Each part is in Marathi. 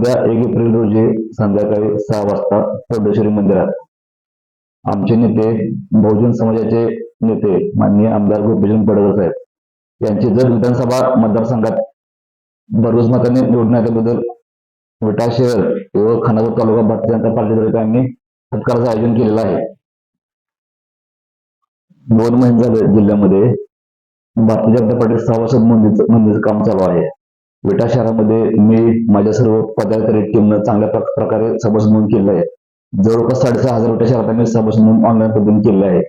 उद्या एक एप्रिल रोजी संध्याकाळी सहा वाजता चौडेश्वरी मंदिरात आमचे नेते बहुजन समाजाचे नेते माननीय आमदार गोपीचंद पडगर साहेब यांची जर विधानसभा मतदारसंघात भरघोस मताने निवडून आल्याबद्दल विटा शहर व खानापूर तालुका भारतीय जनता पार्टीतर्फे आम्ही सत्काराचं आयोजन केलेलं आहे. दोन महिने झाले जिल्ह्यामध्ये भारतीय जनता पार्टी सहा वर्ष मंदिरचं मंदिरचं काम चालू आहे. विटा शहरामध्ये मी माझ्या सर्व पदाधिकारी टीमनं चांगल्या प्रकारे सभासद नोंद केलेलं आहे. जवळपास साडेसहा हजार विटा शहरात आम्ही सभासद नोंद ऑनलाईन पद्धतीने केलेलं आहे.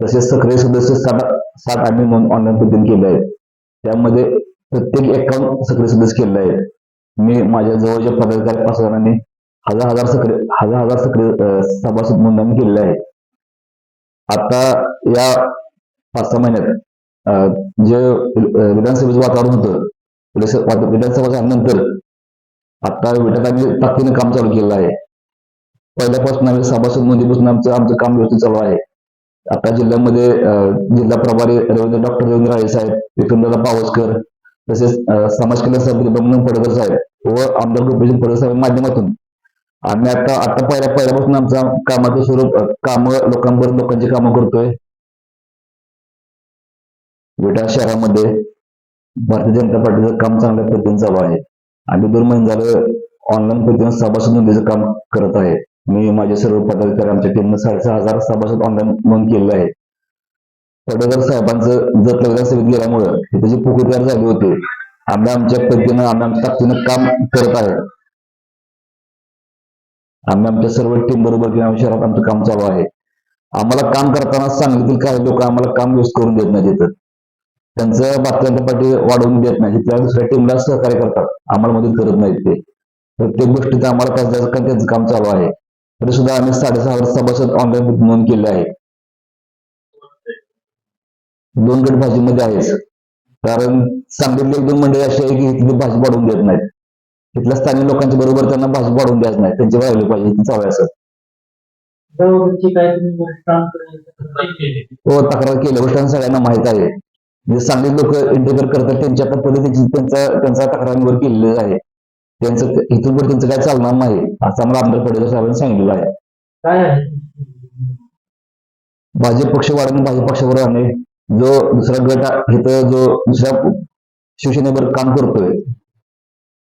तसेच सक्रिय सदस्य साठ साठ आम्ही नोंद ऑनलाईन पद्धतीने केले आहे. त्यामध्ये प्रत्येक अकाउंट सक्रिय सदस्य केले आहे. मी माझ्या जवळच्या पदाधिकारी पाच हजार हजार सक्रिय हजार हजार सक्रिय सभासद नोंदणी केलेले आहे. आता या पाच सहा महिन्यात जे विधानसभेचं वातावरण होतं विधानसभा झाल्यानंतर आता विटात आम्ही काम चालू केलेलं आहे. पहिल्यापासून आम्ही सभासद मंदीपासून आमचं आमचं काम व्यवस्थित चालू आहे. आता जिल्ह्यामध्ये जिल्हा प्रभारी रवींद्र डॉक्टर रवींद्र राळे साहेब विक्रमदादा पावसकर तसेच समाज कल्याण समिती बमन पडकर साहेब व आमदार गोपीचंद पडकर साहेब माध्यमातून. आम्ही आता आता पहिल्या पहिल्यापासून आमचं कामाचं स्वरूप काम लोकांबरोबर लोकांची कामं करतोय. विटा शहरामध्ये भारतीय जनता पार्टीचं काम चांगल्या पद्धतीने चालू आहे. आम्ही दोन महिने झालं ऑनलाईन पद्धतीने सभासद नोंदीचं काम करत आहे. मी माझे सर्व पदाधिकारी आमच्या टीमनं साडेसहा हजार सभासद ऑनलाईन नोंद केलेलं आहे पडकर साहेबांचं जत सेवेत गेल्यामुळं हे त्याची पोकळी तयार झाले होते आम्ही आमच्या पद्धतीनं आम्ही आमच्या ताकदीनं काम करत आहे. आम्ही आमच्या सर्व टीम बरोबर किंवा शहरात आमचं काम चालू आहे. आम्हाला काम करताना सांगलीतील काही लोक आम्हाला काम व्यवस्थित करून देत नाही देतात त्यांचं भारतीय जनता पार्टी वाढवून देत नाही. तिथल्या दुसऱ्या टीमला सहकार्य करतात. आम्हाला मदत करत नाहीत ते. प्रत्येक गोष्टीत आम्हाला कसं त्यांचं काम चालू आहे. तरी सुद्धा आम्ही साडेसहा हजार सभासद ऑनलाईन नोंद केले आहे. दोन गट भाजीमध्ये आहेच कारण सांगलीतले एक दोन मंडळी अशी आहे की तिथे भाजी वाढवून देत नाहीत. तिथल्या स्थानिक लोकांच्या बरोबर त्यांना भाजी वाढवून द्यायचं नाही. त्यांचे राहिले पाहिजे. चालू आहे असं. करायचं तो तक्रार केल्या गोष्टी सगळ्यांना माहीत आहे. म्हणजे सांगली लोक इंटरफेअर करतात त्यांच्या त्या पद्धतीची त्यांचा त्यांचा तक्रारीवर केलेलं आहे. त्यांचं इथून पुढे त्यांचं काय चालणार नाही असं आम्हाला आमदार पडेकर साहेबांनी सांगितलेलं आहे. काय भाजप पक्ष वाढवणे भाजप पक्षावर राहणे जो दुसरा गट इथं जो दुसऱ्या शिवसेनेवर काम करतोय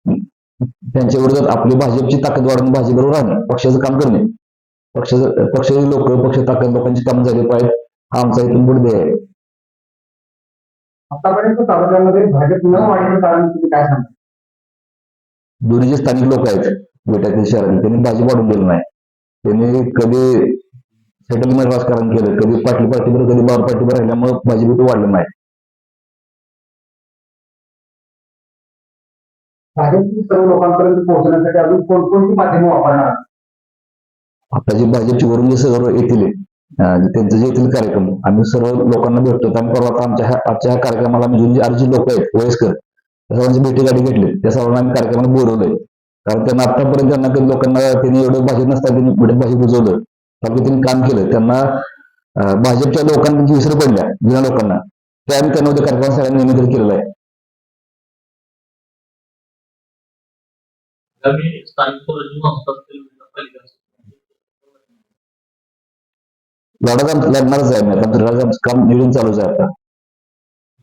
त्यांच्या विरोधात आपली भाजपची ताकद वाढवून भाजपबरोबर राहणे पक्षाचं काम करणे. पक्षाचं पक्षाचे लोक पक्ष ताकद लोकांची काम झाली पाहिजे हा आमचा इथून पुढे आहे. आतापर्यंत तालुक्यामध्ये भाजप न वाढीचं कारण तुम्ही काय सांगता? दोन्ही जे स्थानिक लोक आहेत बेटातील शहरातील त्यांनी भाजी वाढून दिलं नाही. त्यांनी कधी सेटलमेंट राजकारण केलं कधी पाटील पार्टीवर कधी बार पार्टीवर राहिल्यामुळे भाजी वाढलं नाही भाजपची सर्व लोकांपर्यंत पोहोचण्यासाठी अजून कोणकोणती माध्यमं वापरणार? आता जे भाजपचे वरून जे सर्व येतील त्यांचे जे येथील कार्यक्रम. आम्ही सर्व लोकांना भेटतो. आणि परवा आता आमच्या आजच्या ह्या कार्यक्रमाला म्हणजे जे अर्जी लोक आहेत वयस्कर त्या सर्वांची भेटी गाडी घेतली. त्या सर्वांना आम्ही कार्यक्रमाला बोलवलंय. कारण त्यांना आतापर्यंत त्यांना कधी लोकांना त्यांनी एवढं भाषेत नसता त्यांनी भेट भाषेत बुजवलं तालुक्यात काम केलं. त्यांना भाजपच्या लोकांना त्यांची विसर पडल्या जुन्या लोकांना. ते आम्ही त्यांना उद्या कार्यक्रम सगळ्यांनी निमंत्रित केलेलं आहे. स्थानिक स्वराज्य संस्था आम- लढणारच आहे आम्ही आता काम निवडून चालूच आहे आता.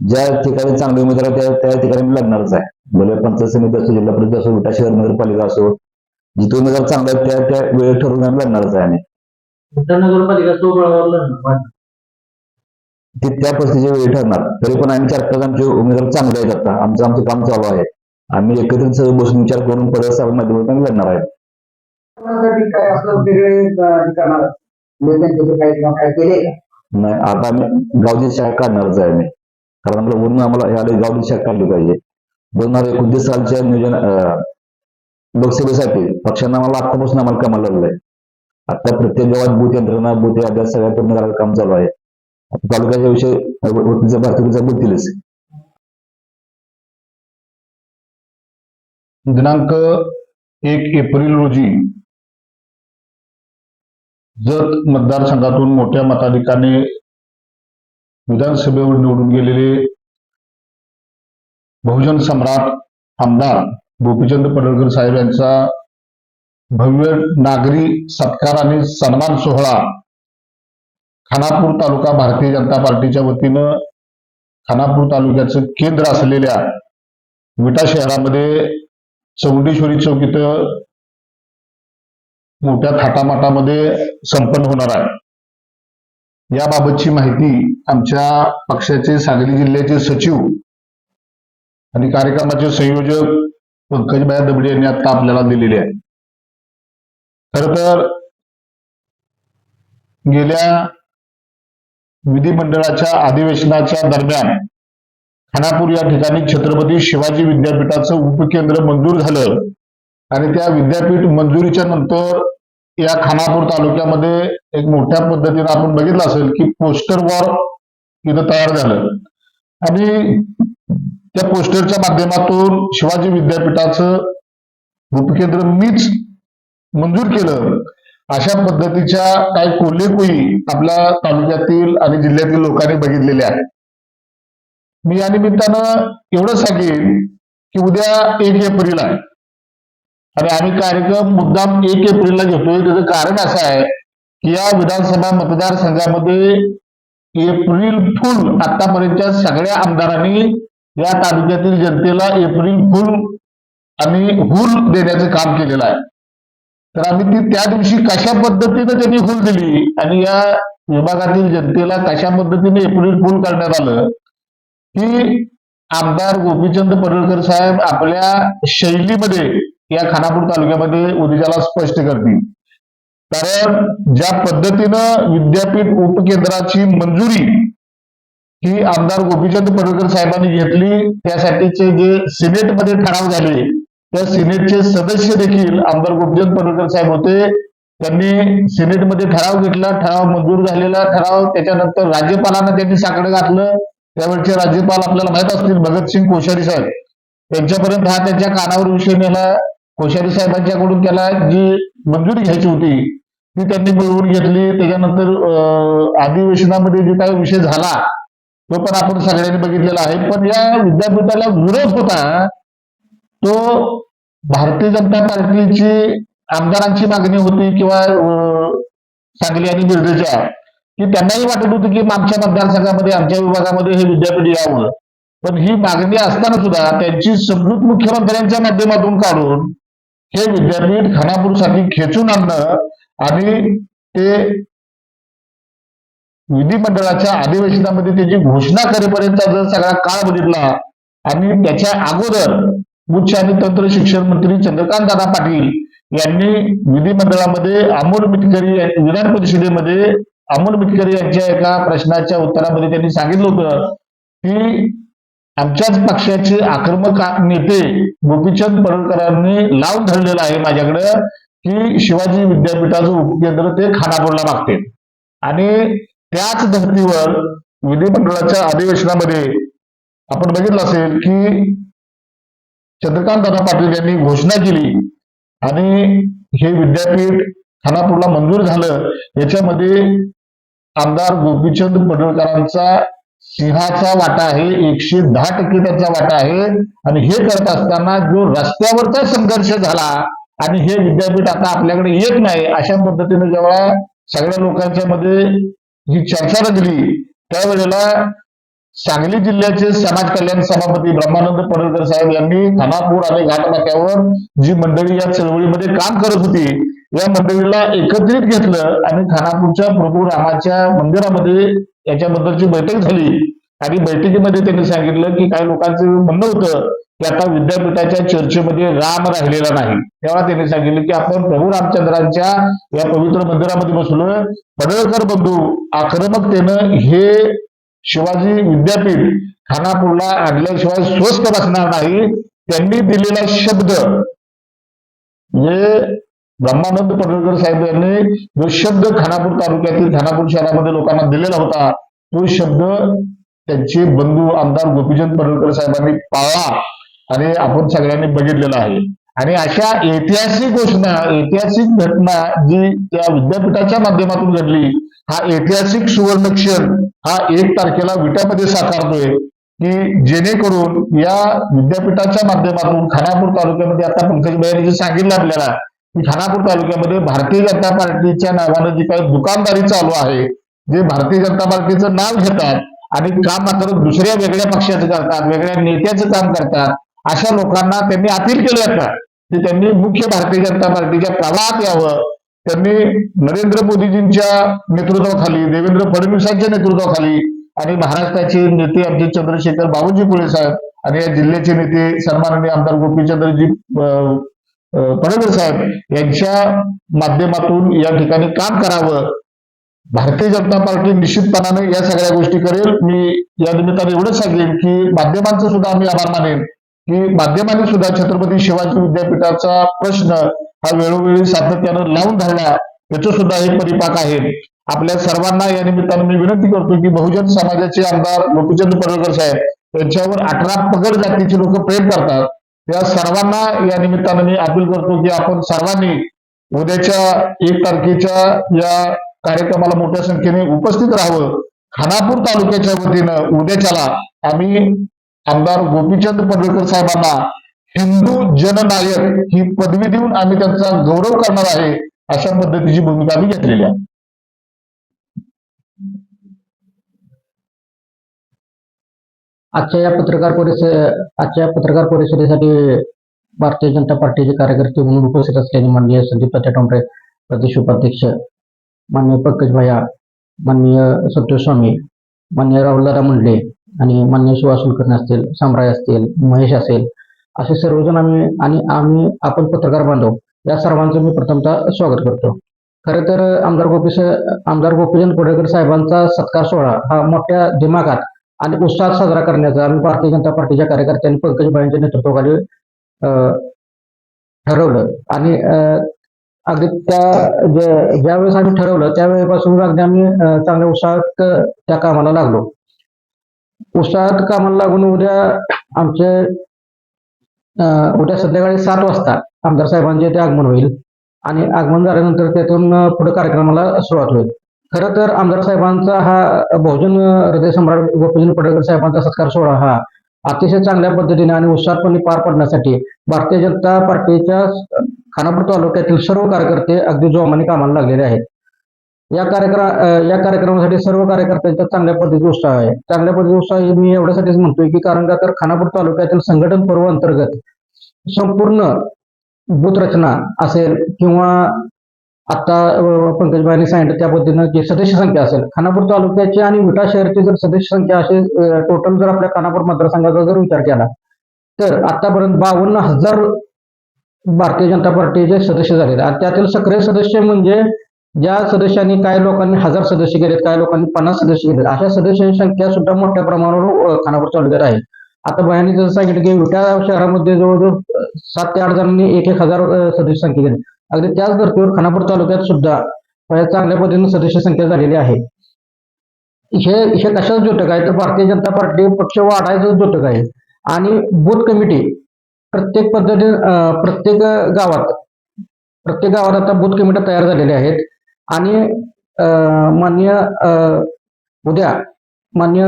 ज्या ठिकाणी चांगले उमेदवार आहेत, त्या त्या ठिकाणी मी लढणारच आहे. भले पंचायत समिती असो जिल्हा परिषद असो विटा शहर नगरपालिका असो जिथे उमेदवार चांगले आहेत त्या त्या वेळेत ठरवून आम्ही लढणारच आहे आम्ही. तो त्या परिस्थितीच्या वेळी ठरणार. तरी पण आम्ही चार पाच आमचे उमेदवार चांगले आहेत आता. आमचं आमचं काम चालू आहे. आम्ही एकत्रित सगळं बसून विचार करून परत साहेब माध्यमातून लढणार आहे. काही केले का? नाही आता आम्ही गावची शाखा काढणारच आहे आम्ही कारण आपलं वरून आम्हाला ह्या गावची शाखा काढली पाहिजे. दोन हजार एकोणतीस सालच्या नियोजन लोकसभेसाठी पक्षांना आम्हाला आतापासून आम्हाला कामाला लागलंय आता प्रत्येक गावात बूथ यंत्रणा बूथ अभ्यास सगळ्या पूर्ण करायचं काम चालू आहे. तालुक्याच्या विषय भारतीचा बोलतीलच दिनांक एक एप्रिल रोजी जत मतदारसंघातून मोठ्या मताधिकाने विधानसभेवर निवडून गेलेले बहुजन सम्राट आमदार गोपीचंद पडळकर साहेब यांचा भव्य नागरी सत्कार आणि सन्मान सोहळा खानापूर तालुका भारतीय जनता पार्टीच्या वतीनं खानापूर तालुक्याचं केंद्र असलेल्या विटा शहरामध्ये चौंडेश्वरी चौक इथं मोठ्या थाटामाटामध्ये संपन्न होणार आहे. याबाबतची माहिती आमच्या पक्षाचे सांगली जिल्ह्याचे सचिव आणि कार्यक्रमाचे संयोजक पंकजबाई दबडे यांनी आता आपल्याला दिलेले आहे खर तर गेल्या विधिमंडळाच्या अधिवेशनाच्या दरम्यान खानापूर या ठिकाणी छत्रपती शिवाजी विद्यापीठाचं उपकेंद्र मंजूर झालं. आणि त्या विद्यापीठ मंजुरीच्या नंतर या खानापूर तालुक्यामध्ये एक मोठ्या पद्धतीने आपण बघितलं असेल की पोस्टर वॉर इथं तयार झालं. आणि त्या पोस्टरच्या माध्यमातून शिवाजी विद्यापीठाचं उपकेंद्र मीच मंजूर केलं. अशा पद्धतीच्या काही कोल्हेकुई आपल्या तालुक्यातील आणि जिल्ह्यातील लोकांनी बघितलेल्या आहेत. मी या निमित्तानं एवढं सांगेन की उद्या एक एप्रिल आहे. आणि आम्ही कार्यक्रम मुद्दाम एक एप्रिलला घेतोय. त्याचं कारण असं आहे की या विधानसभा मतदारसंघामध्ये एप्रिल फुल आतापर्यंतच्या सगळ्या आमदारांनी या तालुक्यातील जनतेला एप्रिल फुल आणि हुल देण्याचं काम केलेलं आहे. तर आम्ही ती त्या दिवशी कशा पद्धतीने त्यांनी हुल दिली आणि या विभागातील जनतेला कशा पद्धतीने एप्रिल फुल करण्यात आलं की आमदार गोपीचंद पडळकर साहेब आपल्या शैलीमध्ये या खानापूर तालुक्यामध्ये उद्याला स्पष्ट करतील. कारण ज्या पद्धतीनं विद्यापीठ उपकेंद्राची मंजुरी ही आमदार गोपीचंद पडळकर साहेबांनी घेतली त्यासाठीचे जे सिनेटमध्ये ठराव झाले त्या सिनेटचे सदस्य देखील आमदार गोपीचंद पडळकर साहेब होते. त्यांनी सिनेटमध्ये ठराव घेतला ठराव मंजूर झालेला ठराव त्याच्यानंतर राज्यपालांना त्यांनी साकडं घातलं. त्यावेळचे राज्यपाल आपल्याला माहीत असतील भगतसिंग कोश्यारी साहेब. त्यांच्यापर्यंत हा त्यांच्या कानावर विषय नेला. कोश्यारी साहेबांच्याकडून त्याला जी मंजुरी घ्यायची होती ती त्यांनी मिळवून घेतली. त्याच्यानंतर अधिवेशनामध्ये जे काही विषय झाला तो पण आपण सगळ्यांनी बघितलेला आहे. पण या विद्यापीठाला विरोध होता तो भारतीय जनता पार्टीची आमदारांची मागणी होती किंवा सांगली आणि मिरजेच्या की त्यांनाही वाटत होतं की आमच्या मतदारसंघामध्ये आमच्या विभागामध्ये हे विद्यापीठ यावं. पण ही मागणी असताना सुद्धा त्यांची समजूत मुख्यमंत्र्यांच्या माध्यमातून काढून हे विद्यापीठ खानापूरसाठी खेचून आणणं आणि ते विधिमंडळाच्या अधिवेशनामध्ये त्याची घोषणा करेपर्यंतचा जर सगळा काळ बघितला आणि त्याच्या अगोदर उच्च आणि तंत्र शिक्षण मंत्री चंद्रकांत दादा पाटील यांनी विधिमंडळामध्ये अमोल मिटकरी विधान परिषदेमध्ये अमोल मिटकरी यांच्या एका प्रश्नाच्या उत्तरामध्ये त्यांनी सांगितलं होतं की आमच्याच पक्षाचे आक्रमक नेते गोपीचंद पडळकरांनी लावून धरलेलं आहे माझ्याकडं की शिवाजी विद्यापीठाचं उपकेंद्र ते खानापूरला मागते आणि त्याच धर्तीवर विधिमंडळाच्या अधिवेशनामध्ये आपण बघितलं असेल की चंद्रकांत दादा पाटील यांनी घोषणा केली आणि हे विद्यापीठ खानापूरला मंजूर झालं. याच्यामध्ये आमदार गोपीचंद पडळकरांचा सिंहाचा वाटा आहे एकशे दहा टक्के त्याचा वाटा आहे. आणि हे करत असताना जो रस्त्यावरचा संघर्ष झाला आणि हे विद्यापीठ आता आपल्याकडे येत नाही अशा पद्धतीने जेव्हा सगळ्या लोकांच्या मध्ये ही चर्चा रंगली त्यावेळेला सांगली जिल्ह्याचे समाज कल्याण सभापती ब्रह्मानंद पडळकर साहेब यांनी खानापूर आणि घाटनाक्यावर जी मंडळी या चळवळीमध्ये काम करत होती या मंडळीला एकत्रित घेतलं आणि खानापूरच्या प्रभू रामाच्या मंदिरामध्ये याच्याबद्दलची बैठक झाली. आणि बैठकीमध्ये त्यांनी सांगितलं की काही लोकांचं म्हणणं होतं की आता विद्यापीठाच्या चर्चेमध्ये राम राहिलेला नाही. तेव्हा त्यांनी सांगितलं की आपण प्रभू रामचंद्रांच्या या पवित्र मंदिरामध्ये बसलोय. पडळकर बंधू आक्रमकतेनं हे शिवाजी विद्यापीठ खानापूरला आणल्याशिवाय स्वस्त बसणार नाही त्यांनी दिलेला शब्द. म्हणजे ब्रह्मानंद पडळकर साहेब यांनी जो शब्द खानापूर तालुक्यातील खानापूर शहरामध्ये लोकांना दिलेला होता तो शब्द त्यांचे बंधू आमदार गोपीचंद पडळकर साहेबांनी पाळला आणि आपण सगळ्यांनी बघितलेला आहे. आणि अशा ऐतिहासिक घोषणा ऐतिहासिक घटना जी त्या विद्यापीठाच्या माध्यमातून घडली हा ऐतिहासिक सुवर्णक्षण हा एक तारखेला विट्यामध्ये साकारतोय की जेणेकरून या विद्यापीठाच्या माध्यमातून खानापूर तालुक्यामध्ये आता पंकज जे सांगितलं आपल्याला की खानापूर तालुक्यामध्ये भारतीय जनता पार्टीच्या नावानं जी काही दुकानदारी चालू आहे जे भारतीय जनता पार्टीचं नाव घेतात आणि काम मात्र दुसऱ्या वेगळ्या पक्षाचं करतात वेगळ्या नेत्याचं काम करतात अशा लोकांना त्यांनी अपील केलं आता की त्यांनी मुख्य भारतीय जनता पार्टीच्या प्रवाहात यावं त्यांनी नरेंद्र मोदीजींच्या नेतृत्वाखाली देवेंद्र फडणवीसांच्या नेतृत्वाखाली आणि महाराष्ट्राचे नेते आमचे चंद्रशेखर बाबूजी पुळे साहेब आणि या जिल्ह्याचे नेते सन्माननीय आमदार गोपीचंद्रजी अं, पडळकर साहेब यांच्या माध्यमातून या ठिकाणी काम करावं. भारतीय जनता पार्टी निश्चितपणाने या सगळ्या गोष्टी करेल. मी या निमित्ताने एवढंच सांगेन की माध्यमांचं सुद्धा आम्ही आभार मानेन की माध्यमांनी सुद्धा छत्रपती शिवाजी विद्यापीठाचा प्रश्न हा वेळोवेळी सातत्यानं लावून धरला याचं सुद्धा हे परिपाक आहे. आपल्या सर्वांना या निमित्तानं मी विनंती करतो की बहुजन समाजाचे आमदार गोपीचंद पडळकर साहेब यांच्यावर अठरा पगड जातीचे लोक प्रेम करतात. या सर्वांना या निमित्तानं मी अपील करतो की आपण सर्वांनी उद्याच्या एक तारखेच्या या कार्यक्रमाला मोठ्या संख्येने उपस्थित राहावं. खानापूर तालुक्याच्या वतीनं उद्याच्याला आम्ही आमदार गोपीचंद पडळकर साहेबांना हिंदू जननायक ही पदवी देऊन आम्ही त्यांचा गौरव करणार आहे अशा पद्धतीची भूमिका आम्ही घेतलेली आहे. आजच्या या पत्रकार परिषद आजच्या पत्रकार परिषदेसाठी भारतीय जनता पार्टीचे कार्यकर्ते म्हणून उपस्थित असलेले माननीय संदीप टोंबरे प्रदेश उपाध्यक्ष माननीय पंकज भैया माननीय संतोष स्वामी माननीय राहुलदादा मुंडले आणि माननीय सुहास कुलकर्णी असतील साम्राय असतील महेश असेल असे सर्वजण आम्ही आणि आम्ही आपण पत्रकार बांधव या सर्वांचं मी प्रथमतः स्वागत करतो. खरं तर आमदार गोपी आमदार गोपीचंद कोडेकर साहेबांचा सत्कार सोहळा हा मोठ्या दिमागात आणि उत्साहात साजरा करण्याचा आम्ही भारतीय जनता पार्टीच्या कार्यकर्त्यांनी पंकजभाईंच्या नेतृत्वाखाली ठरवलं. आणि अगदी त्या ज्यावेळेस आम्ही ठरवलं त्यावेळेपासून अगदी आम्ही चांगल्या उत्साहात त्या कामाला लागलो. उत्साहात कामाला लागून उद्या आमचे उद्या संध्याकाळी सात वाजता आमदार साहेबांचे ते आगमन होईल आणि आगमन झाल्यानंतर त्यातून पुढे कार्यक्रमाला सुरुवात होईल. खरं तर आमदार साहेबांचा हा बहुजन हृदय सम्राट गोपीजन पडळकर साहेबांचा सत्कार सोहळा हा अतिशय चांगल्या पद्धतीने आणि उत्साहपणे पार पाडण्यासाठी भारतीय जनता पार्टीच्या खानापूर तालुक्यातील सर्व कार्यकर्ते अगदी जोमाने कामाला लागलेले आहेत. या कार्यक्रम या कार्यक्रमासाठी सर्व कार्यकर्त्यांचा चांगल्या पद्धतीचा उत्साह आहे. चांगल्या पद्धतीचा उत्साह हे मी एवढ्यासाठीच म्हणतोय की कारण का तर खानापूर तालुक्यातील संघटन पर्व अंतर्गत संपूर्ण बूथ रचना असेल किंवा आता पंकजबाईंनी सांगितलं त्या पद्धतीनं जी सदस्य संख्या असेल खानापूर तालुक्याची आणि विटा शहरची जर सदस्य संख्या असेल टोटल जर आपल्या खानापूर मतदारसंघाचा जर विचार केला तर आतापर्यंत बावन्न हजार भारतीय जनता पार्टीचे सदस्य झालेले आणि त्यातील सक्रिय सदस्य म्हणजे ज्या सदस्यांनी काही लोकांनी हजार सदस्य केलेत काही लोकांनी पन्नास सदस्य केलेत अशा सदस्यांची संख्या सुद्धा मोठ्या प्रमाणावर खानापूर तालुक्यात आहे. आता बयानी जसं सांगितलं की विटा शहरामध्ये जवळजवळ सात ते आठ जणांनी एक एक हजार सदस्य संख्या केली अगदी त्याच धर्तीवर खानापूर तालुक्यात सुद्धा चांगल्या पद्धतीने सदस्य संख्या झालेली आहे. हे हे कशाच द्योतक आहे? तर भारतीय जनता पार्टी पक्ष वाढायचं द्योतक आहे. आणि बूथ कमिटी प्रत्येक पद्धती प्रत्येक गावात प्रत्येक गावात आता बूथ कमिट्या तयार झालेल्या आहेत. आणि अं, अं, उद्या मान्य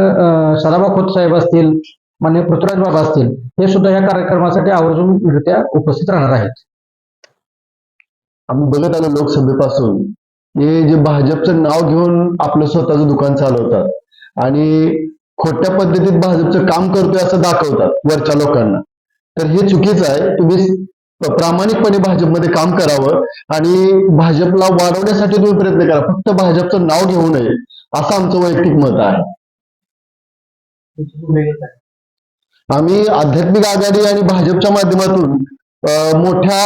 सदाबा खोत साहेब असतील मान्य पृथ्वीराज बाबा असतील हे सुद्धा या कार्यक्रमासाठी आवर्जून रित्या उपस्थित राहणार आहेत. आम्ही बघत आलो लोकसभेपासून हे जे भाजपचं नाव घेऊन आपलं स्वतःचं दुकान चालवतात आणि खोट्या पद्धतीत भाजपचं काम करतोय असं दाखवतात वरच्या लोकांना. तर हे चुकीचं आहे. तुम्ही प्रामाणिकपणे भाजपमध्ये काम करावं आणि भाजपला वाढवण्यासाठी तुम्ही प्रयत्न करा. फक्त भाजपचं नाव घेऊ नये असं आमचं वैयक्तिक मत आहे. आम्ही आध्यात्मिक आघाडी आणि भाजपच्या माध्यमातून मोठ्या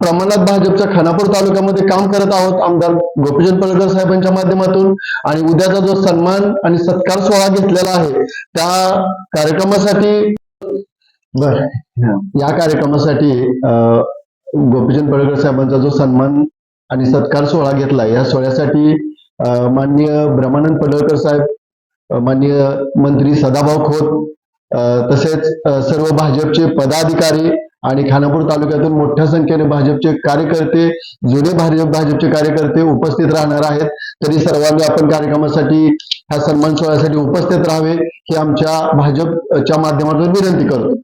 प्रमाणात भाजपच्या खानापूर तालुक्यामध्ये काम करत आहोत. आमदार गोपीचंद पडळकर साहेबांच्या माध्यमातून आणि उद्याचा जो सन्मान आणि सत्कार सोहळा घेतलेला आहे त्या कार्यक्रमासाठी बर. या कार्यक्रमासाठी गोपीचंद पडळकर साहेबांचा जो सन्मान आणि सत्कार सोहळा घेतला या सोहळ्यासाठी माननीय ब्रह्मानंद पडळकर साहेब माननीय मंत्री सदाभाऊ खोत तसेच सर्व भाजपचे पदाधिकारी आणि खानापूर तालुक्यातून मोठ्या संख्येने भाजपचे कार्यकर्ते जुने भाजप भाजपचे कार्यकर्ते उपस्थित राहणार आहेत. तरी सर्वांनी आपण कार्यक्रमासाठी ह्या सन्मान सोहळ्यासाठी उपस्थित राहावे ही आमच्या भाजपच्या माध्यमातून विनंती करतो.